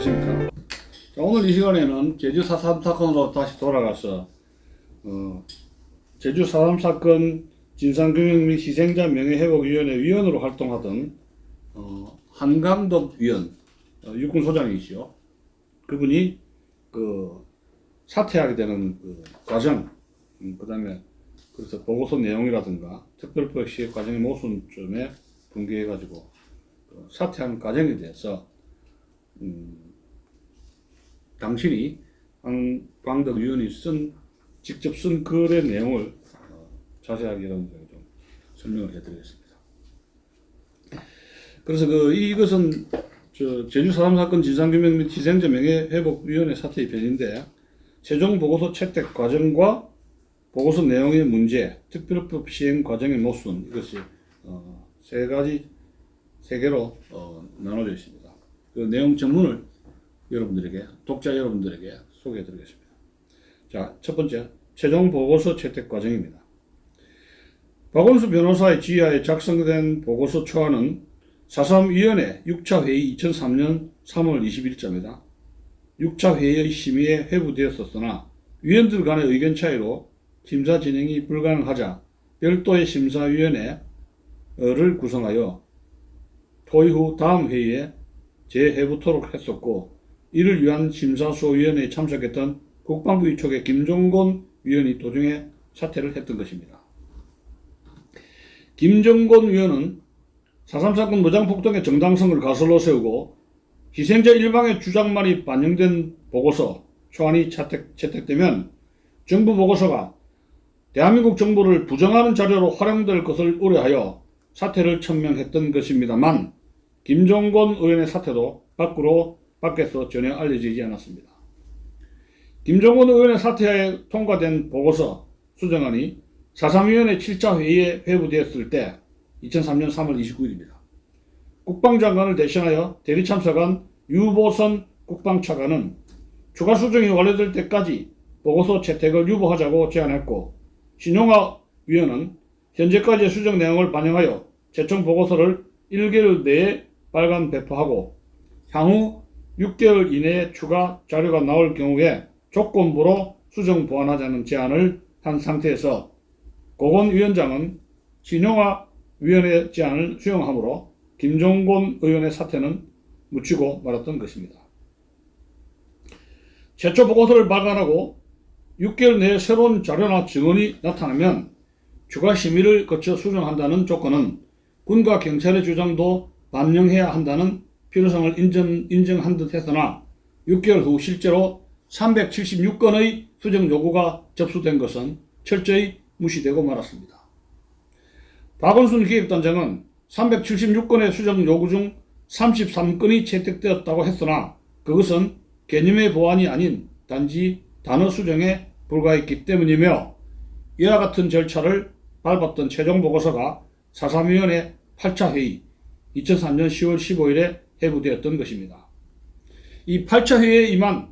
안녕하십니까. 자, 오늘 이 시간에는 제주 4.3 사건으로 다시 돌아가서, 어, 제주 4.3 사건 진상규명 및 희생자 명예회복위원회 위원으로 활동하던, 어, 한강덕 위원, 어, 육군소장이시죠. 그분이, 그, 사퇴하게 되는 그 과정, 음, 그 다음에, 그래서 보고서 내용이라든가, 특별법 시행 과정의 모순점에 분개해가지고, 그 사퇴하는 과정에 대해서, 음, 당신이 황광덕 위원이 쓴 직접 쓴 글의 내용을 어, 자세하게 좀 설명을 해드리겠습니다. 그래서 그 이것은 저 제주 사람 사건 진상규명 및 희생자 명예회복위원회 사태의 변인데 최종 보고서 채택 과정과 보고서 내용의 문제, 특별법 시행 과정의 모순 이것이 어, 세 가지 세 개로 어, 나눠져 있습니다. 그 내용 전문을 여러분들에게 독자 여러분들에게 소개해 드리겠습니다. 자, 첫 번째 최종 보고서 채택 과정입니다. 박원수 변호사의 지휘하에 작성된 보고서 초안은 4.3위원회 6차 회의 2003년 3월 20일자입니다. 6차 회의의 심의에 회부되었었으나 위원들 간의 의견 차이로 심사 진행이 불가능하자 별도의 심사위원회를 구성하여 토의 후 다음 회의에 재회부토록 했었고 이를 위한 심사소위원회에 참석했던 국방부 이쪽의 김종곤 위원이 도중에 사퇴를 했던 것입니다. 김정곤 위원은 4.3 사건 무장폭동의 정당성을 가설로 세우고 희생자 일방의 주장만이 반영된 보고서 초안이 채택, 채택되면 정부 보고서가 대한민국 정부를 부정하는 자료로 활용될 것을 우려하여 사퇴를 천명했던 것입니다만 김종곤 의원의 사퇴도 밖으로 밖에서 전혀 알려지지 않았습니다. 김종곤 의원의 사퇴에 통과된 보고서 수정안이 4.3위원회 7차 회의에 회부되었을 때 2003년 3월 29일입니다. 국방장관을 대신하여 대리 참석한 유보선 국방차관은 추가 수정이 완료될 때까지 보고서 채택을 유보하자고 제안했고 신용화 위원은 현재까지의 수정 내용을 반영하여 최종 보고서를 1개월 내에 빨간 배포하고 향후 6개월 이내에 추가 자료가 나올 경우에 조건부로 수정 보완하자는 제안을 한 상태에서 고건위원장은 신용화 위원회 제안을 수용하므로 김종곤 의원의 사퇴는 묻히고 말았던 것입니다. 최초 보고서를 발간하고 6개월 내에 새로운 자료나 증언이 나타나면 추가 심의를 거쳐 수정한다는 조건은 군과 경찰의 주장도 반영해야 한다는 필요성을 인정, 인정한 듯 했으나 6개월 후 실제로 376건의 수정 요구가 접수된 것은 철저히 무시되고 말았습니다. 박원순 기획단장은 376건의 수정 요구 중 33건이 채택되었다고 했으나 그것은 개념의 보완이 아닌 단지 단어 수정에 불과했기 때문이며 이와 같은 절차를 밟았던 최종 보고서가 4.3위원회 8차 회의 2003년 10월 15일에 회부되었던 것입니다. 이 8차 회의에 임한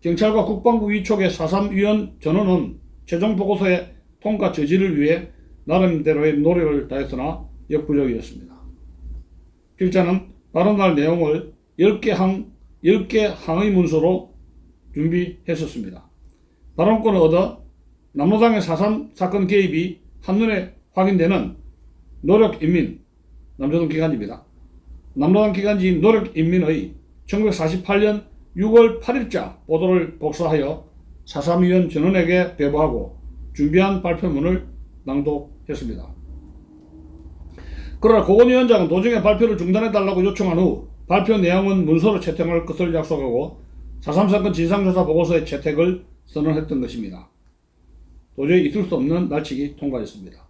경찰과 국방부 위촉의 4.3위원 전원은 최종 보고서의 통과 저지를 위해 나름대로의 노력을 다했으나 역부족이었습니다. 필자는 발언할 내용을 10개 항, 10개 항의 문서로 준비했었습니다. 발언권을 얻어 남로당의 4.3 사건 개입이 한눈에 확인되는 노력인민, 남조선 기간지입니다. 남로당 기간지인 노력인민의 1948년 6월 8일자 보도를 복사하여 4.3위원 전원에게 배부하고 준비한 발표문을 낭독했습니다. 그러나 고건 위원장은 도중에 발표를 중단해달라고 요청한 후 발표 내용은 문서로 채택할 것을 약속하고 4.3 사건 진상조사 보고서의 채택을 선언했던 것입니다. 도저히 있을 수 없는 날치기 통과했습니다.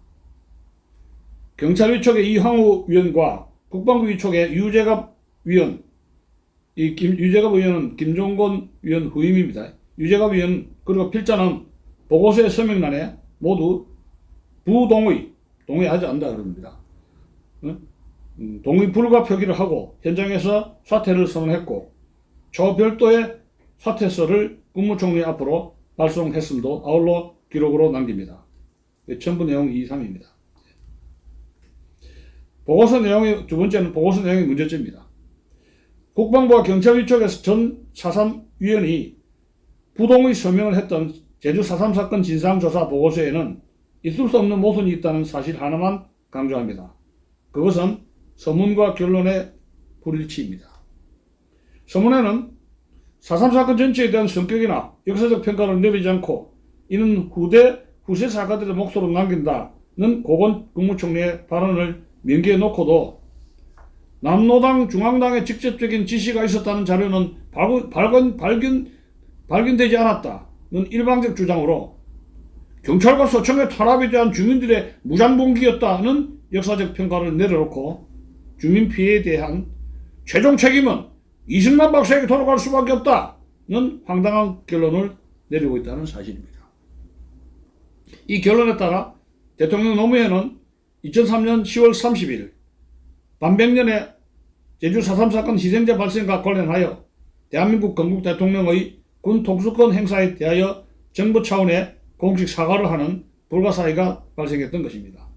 경찰 위 촉의 이황우 위원과 국방부 위촉의 유재갑 위원, 이 김, 유재갑 위원은 김종건 위원 후임입니다. 유재갑 위원 그리고 필자는 보고서의 서명란에 모두 부동의, 동의하지 않는다 그럽니다. 음, 동의 불가 표기를 하고 현장에서 사퇴를 선언했고 저별도의 사퇴서를 국무총리 앞으로 발송했음도 아울러 기록으로 남깁니다. 전부 내용 2, 3입니다. 보고서 내용의 두 번째는 보고서 내용의 문제점입니다. 국방부와 경찰 쪽에서 전 4.3 위원이 부동의 서명을 했던 제주 4.3 사건 진상조사 보고서에는 있을 수 없는 모순이 있다는 사실 하나만 강조합니다. 그것은 서문과 결론의 불일치입니다. 서문에는 4.3 사건 전체에 대한 성격이나 역사적 평가를 내리지 않고 이는 후대 후세 사가들의 몫으로 남긴다는 고건 국무총리의 발언을 명기해 놓고도 남노당 중앙당의 직접적인 지시가 있었다는 자료는 발견, 발견, 발견, 발견되지 않았다는 일방적 주장으로 경찰과 서청의 탄압에 대한 주민들의 무장봉기였다는 역사적 평가를 내려놓고 주민 피해에 대한 최종 책임은 이승만 박사에게 돌아갈 수밖에 없다는 황당한 결론을 내리고 있다는 사실입니다. 이 결론에 따라 대통령 노무현은 2003년 10월 30일 반백년의 제주 4.3 사건 희생자 발생과 관련하여 대한민국 건국 대통령의 군 통수권 행사에 대하여 정부 차원의 공식 사과를 하는 불가사의가 발생했던 것입니다.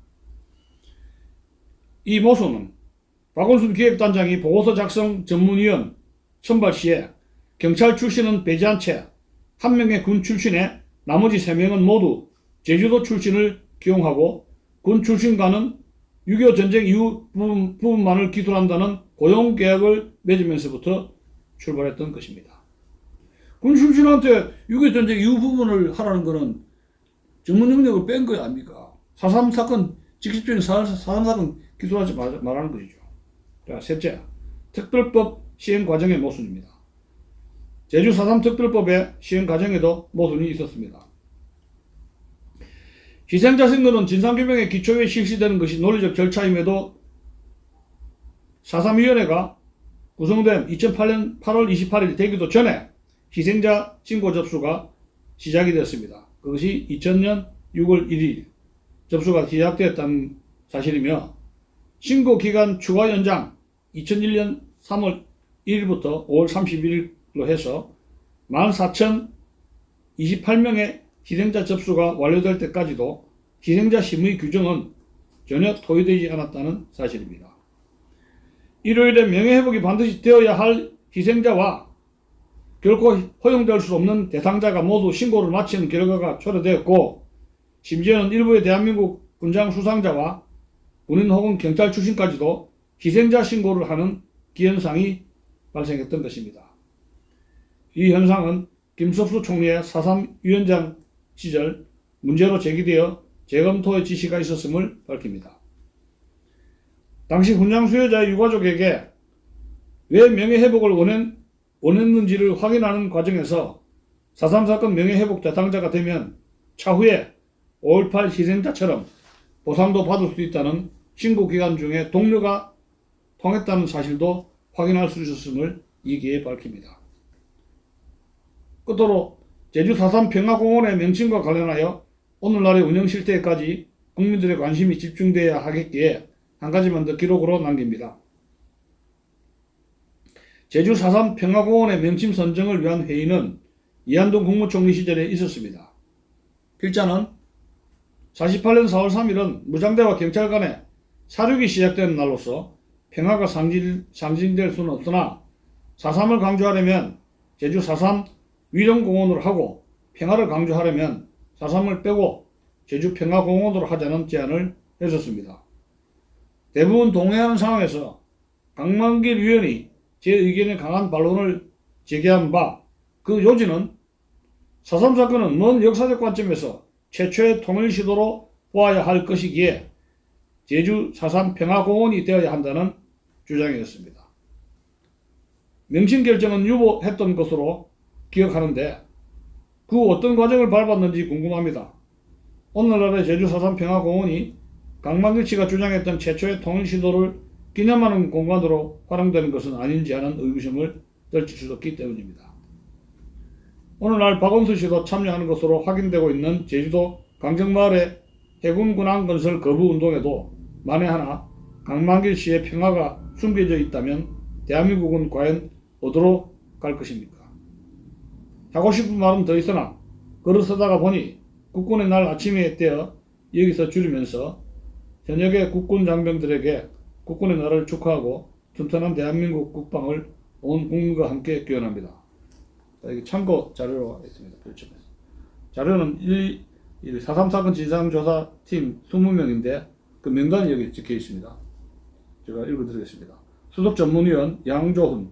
이 모순은 박원순 기획단장이 보고서 작성 전문위원 선발 시에 경찰 출신은 배제한 채 한 명의 군 출신에 나머지 세 명은 모두 제주도 출신을 기용하고 군 출신과는 6.25 전쟁 이후 부분, 부분 만을 기술한다는 고용계약을 맺으면서부터 출발했던 것입니다. 군 출신한테 6.25 전쟁 이후 부분을 하라는 것은 전문 능력을 뺀 거야, 아닙니까? 4.3 사건, 직접적인 4.3 사건 기술하지 말- 말하는 것이죠. 자, 셋째, 특별법 시행 과정의 모순입니다. 제주 4.3 특별법의 시행 과정에도 모순이 있었습니다. 희생자 선거는 진상규명의 기초에 실시되는 것이 논리적 절차임에도 4.3위원회가 구성된 2008년 8월 28일 되기도 전에 희생자 신고 접수가 시작이 됐습니다. 그것이 2000년 6월 1일 접수가 시작되었다는 사실이며 신고 기간 추가 연장 2001년 3월 1일부터 5월 31일로 해서 14,028명의 희생자 접수가 완료될 때까지도 희생자 심의 규정은 전혀 토의되지 않았다는 사실입니다. 일요일에 명예회복이 반드시 되어야 할 희생자와 결코 허용될 수 없는 대상자가 모두 신고를 마치는 결과가 초래되었고 심지어는 일부의 대한민국 군장 수상자와 군인 혹은 경찰 출신까지도 희생자 신고를 하는 기현상이 발생했던 것입니다. 이 현상은 김석수 총리의 4.3 위원장 시절 문제로 제기되어 재검토의 지시가 있었음을 밝힙니다. 당시 군장 수여자의 유가족에게 왜 명예회복을 원했, 원했는지를 확인하는 과정에서 4.3 사건 명예회복 대상자가 되면 차후에 5.18 희생자처럼 보상도 받을 수 있다는 신고 기간 중에 동료가 통했다는 사실도 확인할 수 있었음을 이기에 밝힙니다. 끝으로 제주 4.3 평화공원의 명칭과 관련하여 오늘날의 운영 실태까지 국민들의 관심이 집중돼야 하겠기에 한 가지만 더 기록으로 남깁니다. 제주 4.3 평화공원의 명칭 선정을 위한 회의는 이한동 국무총리 시절에 있었습니다. 필자는 48년 4월 3일은 무장대와 경찰 간의 사륙이 시작된 날로서 평화가 상징, 상징될 수는 없으나 4.3을 강조하려면 제주 4.3 위령공원으로 하고 평화를 강조하려면 4.3을 빼고 제주 평화공원으로 하자는 제안을 했었습니다. 대부분 동의하는 상황에서 강만길 위원이 제 의견에 강한 반론을 제기한 바 그 요지는 4.3 사건은 먼 역사적 관점에서 최초의 통일 시도로 보아야 할 것이기에 제주 4.3 평화공원이 되어야 한다는 주장이었습니다. 명칭 결정은 유보했던 것으로 기억하는데 그 어떤 과정을 밟았는지 궁금합니다. 오늘날의 제주 4.3 평화공원이 강만길 씨가 주장했던 최초의 통일 시도를 기념하는 공간으로 활용되는 것은 아닌지 하는 의구심을 떨칠 수도 있기 때문입니다. 오늘날 박원순 씨도 참여하는 것으로 확인되고 있는 제주도 강정마을의 해군 군항 건설 거부 운동에도 만에 하나 강만길 씨의 평화가 숨겨져 있다면 대한민국은 과연 어디로 갈 것입니까? 하고 싶은 말은 더 있으나 글을 쓰다가 보니 국군의 날 아침에 떼어 여기서 줄이면서 현역의 국군 장병들에게 국군의 날을 축하하고 튼튼한 대한민국 국방을 온 국민과 함께 기원합니다. 자, 이게 참고 자료로 있습니다. 자료는 1, 1 4.3 사건 진상조사팀 20명인데 그 명단이 여기 찍혀 있습니다. 제가 읽어드리겠습니다. 수석 전문위원 양조훈,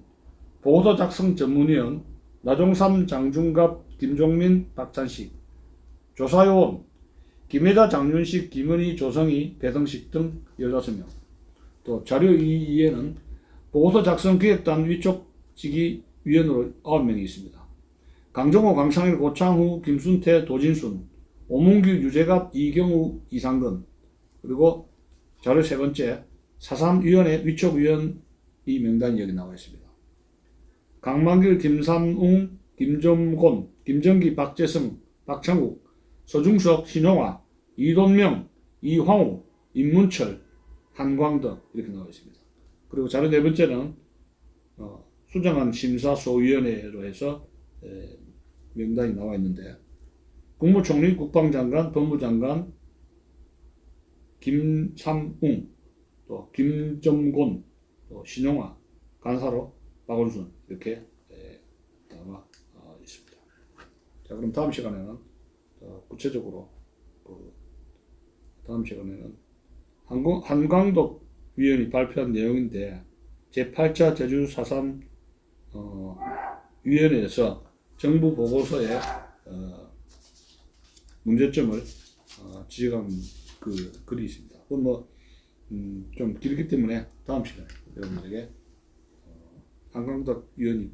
보고서 작성 전문위원 나종삼, 장중갑, 김종민, 박찬식, 조사요원 김혜자, 장윤식, 김은희, 조성희, 배성식 등 15명. 또 자료 2에는 보고서 작성 기획단 위촉지기 위원으로 9명이 있습니다. 강정호, 강창일, 고창후, 김순태, 도진순, 오문규, 유재갑, 이경우, 이상근 그리고 자료 세 번째 사삼위원회 위촉위원 이 명단이 여기 나와 있습니다. 강만길, 김삼웅, 김점곤, 김정기, 박재승, 박창욱, 서중석, 신용화, 이돈명, 이황우, 임문철, 한광덕 이렇게 나와 있습니다. 그리고 자료 네 번째는 어, 수정한 심사소위원회로 해서 에, 명단이 나와 있는데 국무총리, 국방장관, 법무장관, 김삼웅, 또 김점곤, 또 신용화, 간사로 박원순 이렇게 에, 나와 어, 있습니다. 자 그럼 다음 시간에는 어, 구체적으로 그 다음 시간에는 한광, 한광덕 위원이 발표한 내용인데 제8차 제주 4.3 어, 위원회에서 정부 보고서에 어, 문제점을 어, 지적한 그 글이 있습니다. 그건 뭐, 음, 좀 길기 때문에 다음 시간에 여러분들에게 어, 한광덕 위원이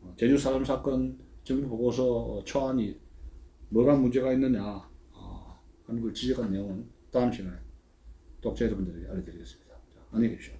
어, 제주 4.3 사건 정부 보고서 어, 초안이 뭐가 문제가 있느냐 어, 하는 걸 지적한 내용은 다음 시간에 독자 여러분들에게 알려드리겠습니다. 자, 안녕히 계십시오.